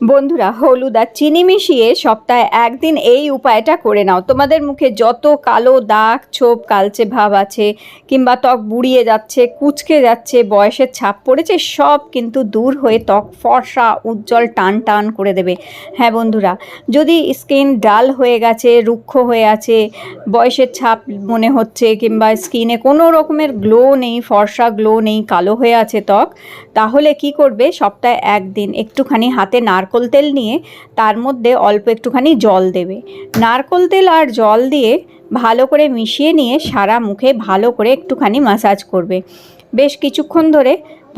বন্ধুরা, হলুদ আর চিনি মিশিয়ে সপ্তাহে একদিন এই উপায়টা করে নাও। তোমাদের মুখে যত কালো দাগ, ছোপ, কালচে ভাব আছে, কিংবা ত্বক বুড়িয়ে যাচ্ছে, কুচকে যাচ্ছে, বয়সের ছাপ পড়েছে, সব কিন্তু দূর হয়ে ত্বক ফর্সা, উজ্জ্বল, টান টান করে দেবে। হ্যাঁ বন্ধুরা, যদি স্কিন ডাল হয়ে গেছে, রুক্ষ হয়ে আছে, বয়সের ছাপ মনে হচ্ছে, কিংবা স্কিনে কোনো রকমের গ্লো নেই, ফর্সা গ্লো নেই, কালো হয়ে আছে ত্বক, তাহলে কি করবে? সপ্তাহে একদিন, একটুখানি হাতে নারকোল তেল নিয়ে তার মধ্যে অল্প একটুখানি জল দেবে। নারকোল তেল আর জল দিয়ে ভালো করে মিশিয়ে নিয়ে সারা মুখে ভালো করে একটুখানি মাসাজ করবে। বেশ কিছুক্ষণ ধরে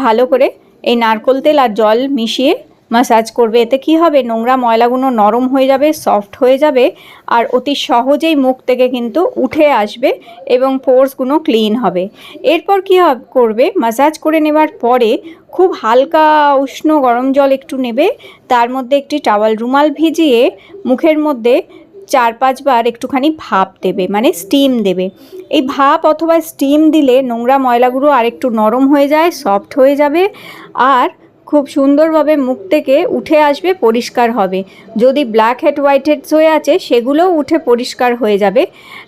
ভালো করে এই নারকোল তেল আর জল মিশিয়ে মাসাজ করবে। এতে কি হবে? নোংরা ময়লাগুলো নরম হয়ে যাবে, সফট হয়ে যাবে আর অতি সহজেই মুখ থেকে কিন্তু উঠে আসবে এবং পোর্সগুলো ক্লিন হবে। এরপর কী করবে? মাসাজ করে নেওয়ার পরে খুব হালকা উষ্ণ গরম জল একটু নেবে, তার মধ্যে একটি টাওয়াল রুমাল ভিজিয়ে মুখের মধ্যে চার পাঁচবার একটুখানি ভাপ দেবে মানে স্টিম দেবে। এই ভাপ অথবা স্টিম দিলে নোংরা ময়লাগুলো আরেকটু নরম হয়ে যায়, সফট হয়ে যাবে আর খুব সুন্দরভাবে মুখ থেকে উঠে আসবে, পরিষ্কার হবে। যদি ব্ল্যাক হেড হোয়াইট হেডস হয়ে আছে, সেগুলোও উঠে পরিষ্কার হয়ে যাবে।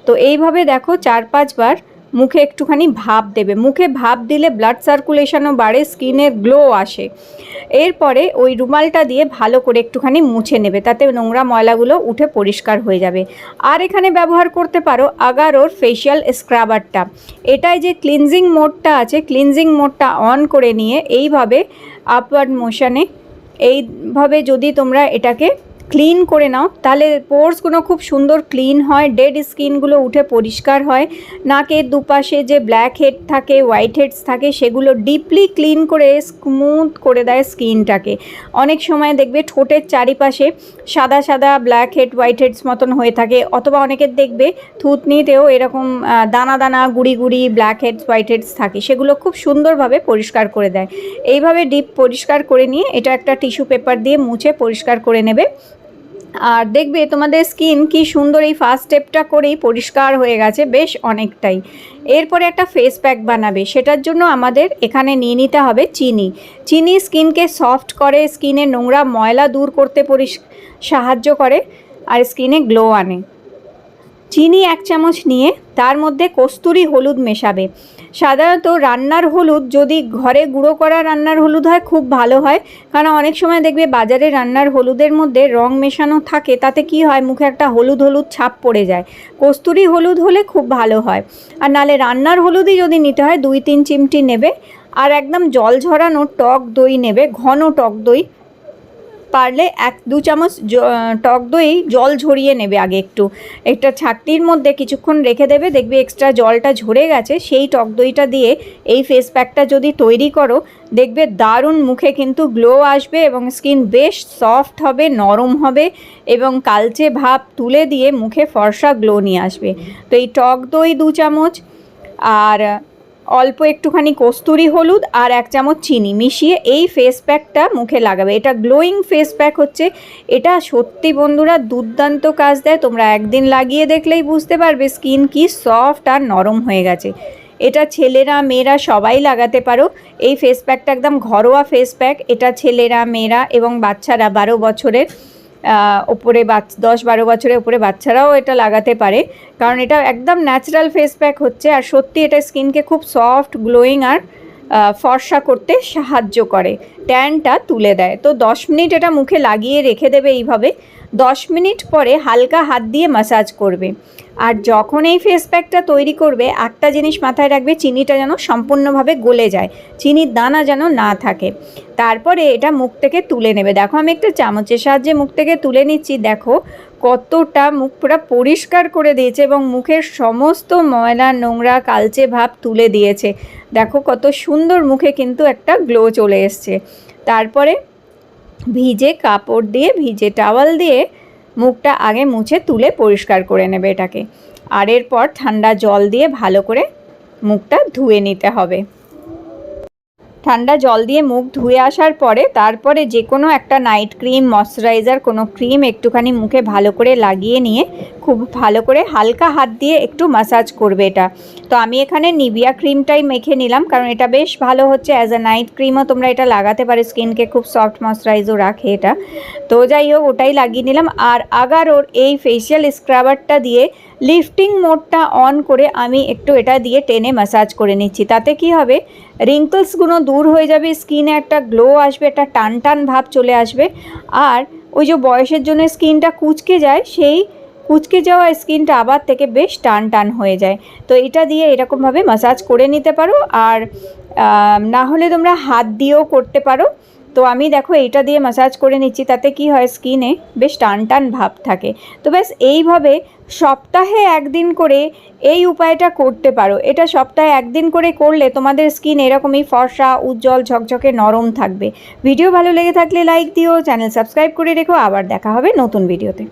তো এইভাবে দেখো চার পাঁচবার মুখে একটুখানি ভাব দেবে। মুখে ভাব দিলে ব্লাড সার্কুলেশনও বাড়ে স্কিনের গ্লো আসে। এরপরে ওই রুমালটা দিয়ে ভালো করে একটুখানি মুছে নেবে, তাতে নোংরা ময়লাগুলো উঠে পরিষ্কার হয়ে যাবে। আর এখানে ব্যবহার করতে পারো আগারোর ফেশিয়াল স্ক্রাবারটা এটাই যে ক্লিনজিং মোডটা আছে ক্লিনজিং মোডটা অন করে নিয়ে এইভাবে আপওয়ার্ড মোশনে এইভাবে যদি তোমরা এটাকে ক্লিন করে নাও। তাহলে পোর্সগুলো খুব সুন্দর ক্লিন হয় ডেড স্কিনগুলো উঠে পরিষ্কার হয়। নাকের দুপাশে যে ব্ল্যাক হেড থাকে হোয়াইট হেডস থাকে, সেগুলো ডিপলি ক্লিন করে স্মুথ করে দেয় স্কিনটাকে অনেক সময় দেখবে ঠোঁটের চারিপাশে সাদা সাদা ব্ল্যাক হেড হোয়াইট হেডস মতন হয়ে থাকে, অথবা অনেকের দেখবে থুতনিতেও এরকম দানা দানা, গুড়ি গুড়ি ব্ল্যাক হেডস হোয়াইট হেডস থাকে, সেগুলো খুব সুন্দরভাবে পরিষ্কার করে দেয়। এইভাবে ডিপ পরিষ্কার করে নিয়ে এটা একটা টিস্যু পেপার দিয়ে মুছে পরিষ্কার করে নেবে। আর দেখবে তোমাদের স্কিন কি সুন্দর এই ফার্স্ট স্টেপটা করেই পরিষ্কার হয়ে গেছে বেশ অনেকটাই। এরপরে একটা ফেস প্যাক বানাবে, সেটার জন্য আমাদের এখানে নিয়ে নিতে হবে চিনি। চিনি স্কিনকে সফট করে স্কিনে নোংরা ময়লা দূর করতে পরিষ সাহায্য করে আর স্কিনে গ্লো আনে। চিনি এক চামচ নিয়ে তার মধ্যে কস্তুরি হলুদ মেশাবে। সাধারণত রান্নার হলুদ যদি ঘরে গুঁড়ো করা রান্নার হলুদ হয়, খুব ভালো হয়। কারণ অনেক সময় দেখবে বাজারে রান্নার হলুদের মধ্যে রং মেশানো থাকে, তাতে কি হয়, মুখে একটা হলুদ হলুদ ছাপ পড়ে যায়। কস্তুরি হলুদ হলে খুব ভালো হয়। আর নালে রান্নার হলুদই যদি নিতে হয়, দুই তিন চিমটি নেবে। আর একদম জল ঝরানো টক দই নেবে, ঘন টক দই। পারলে এক দু চামচ টক দই জল ঝরিয়ে নেবে আগে একটু। একটা ছাকটির মধ্যে কিছুক্ষণ রেখে দেবে, দেখবে এক্সট্রা জলটা ঝরে গেছে, সেই টক দইটা দিয়ে এই ফেস প্যাকটা যদি তৈরি করো, দেখবে দারুণ মুখে কিন্তু গ্লো আসবে এবং স্কিন বেশ সফট হবে, নরম হবে এবং কালচে ভাব তুলে দিয়ে মুখে ফর্সা গ্লো নিয়ে আসবে। তো এই টক দই দু চামচ আর অল্প একটুখানি কস্তুরি হলুদ আর এক চামচ চিনি মিশিয়ে এই ফেস প্যাকটা মুখে লাগাবে। এটা গ্লোয়িং ফেস প্যাক হচ্ছে। এটা সত্যি বন্ধুরা দুর্দান্ত কাজ দেয়। তোমরা একদিন লাগিয়ে দেখলেই বুঝতে পারবে স্কিন কি সফট আর নরম হয়ে গেছে। এটা ছেলেরা, মেয়েরা সবাই লাগাতে পারো। এই ফেস প্যাকটা একদম ঘরোয়া ফেস প্যাক এটা ছেলেরা, মেয়েরা এবং বাচ্চারা বারো বছরের। ওপরে বাচ্চা দশ বারো বছরের ওপরে বাচ্চারাও এটা লাগাতে পারে। কারণ এটা একদম ন্যাচারাল ফেস প্যাক হচ্ছে আর সত্যি এটা স্কিনকে খুব সফট গ্লোয়িং আর ফর্সা করতে সাহায্য করে। ট্যানটা তুলে দেয়। তো দশ মিনিট এটা মুখে লাগিয়ে রেখে দেবে এইভাবে। দশ মিনিট পরে হালকা হাত দিয়ে মাসাজ করবে। আর যখন এই ফেস প্যাকটা তৈরি করবে, একটা জিনিস মাথায় রাখবে, চিনিটা যেন সম্পূর্ণভাবে গলে যায়, চিনির দানা যেন না থাকে। তারপরে এটা মুখ থেকে তুলে নেবে। দেখো, আমি একটা চামচের সাহায্যে মুখ থেকে তুলে নিচ্ছি। দেখো, কতটা মুখ পুরো পরিষ্কার করে দিয়েছে এবং মুখের সমস্ত ময়লা, নোংরা, কালচে ভাব তুলে দিয়েছে। দেখো, কত সুন্দর মুখে কিন্তু একটা গ্লো চলে এসছে। তারপরে ভিজে কাপড় দিয়ে, ভিজে টাওয়াল দিয়ে মুখটা আগে মুছে তুলে পরিষ্কার করে নেবে এটাকে। আর এরপর ঠান্ডা জল দিয়ে ভালো করে মুখটা ধুয়ে নিতে হবে। ঠান্ডা জল দিয়ে মুখ ধুয়ে আসার পরে তারপরে যে কোনো একটা নাইট ক্রিম ময়শ্চারাইজার কোনো ক্রিম একটুখানি মুখে ভালো করে লাগিয়ে নিয়ে খুব ভালো করে হালকা হাত দিয়ে একটু মাসাজ করবে এটা। তো আমি এখানে নিভিয়া ক্রিমটাই মেখে নিলাম কারণ এটা বেশ ভালো হচ্ছে অ্যাজ আ নাইট ক্রিমও তোমরা এটা লাগাতে পারো স্কিনকে খুব সফট ময়শ্চারাইজও রাখে এটা। তো যাই হোক, ওটাই লাগিয়ে নিলাম। আর আগার ওর এই ফেসিয়াল স্ক্রাবারটা দিয়ে লিফটিং মোডটা অন করে আমি একটু এটা দিয়ে টেনে ম্যাসাজ করে নিচ্ছি। তাতে কি হবে? রিঙ্কলসগুলো দূর হয়ে যাবে স্কিনে একটা গ্লো আসবে, একটা টান টান ভাব চলে আসবে। আর ওই যে বয়সের জন্য স্কিনটা কুচকে যায়, সেই কুচকে যাওয়া স্কিনটা আবার থেকে বেশ টান টান হয়ে যায়। তো এটা দিয়ে এরকমভাবে মাসাজ করে নিতে পারো। আর না হলে তোমরা হাত দিয়েও করতে পারো। তো আমি দেখো এইটা দিয়ে মাসাজ করে নিচ্ছি, তাতে কি হয় স্কিনে বেশ টান টান ভাব থাকে। তো ব্যাস এইভাবে সপ্তাহে একদিন করে এই উপায়টা করতে পারো। এটা সপ্তাহে একদিন করে করলে তোমাদের স্কিন এরকমই ফর্সা, উজ্জ্বল, ঝকঝকে, নরম থাকবে। ভিডিও ভালো লেগে থাকলে লাইক দিও চ্যানেল সাবস্ক্রাইব করে রেখো। আবার দেখা হবে নতুন ভিডিওতে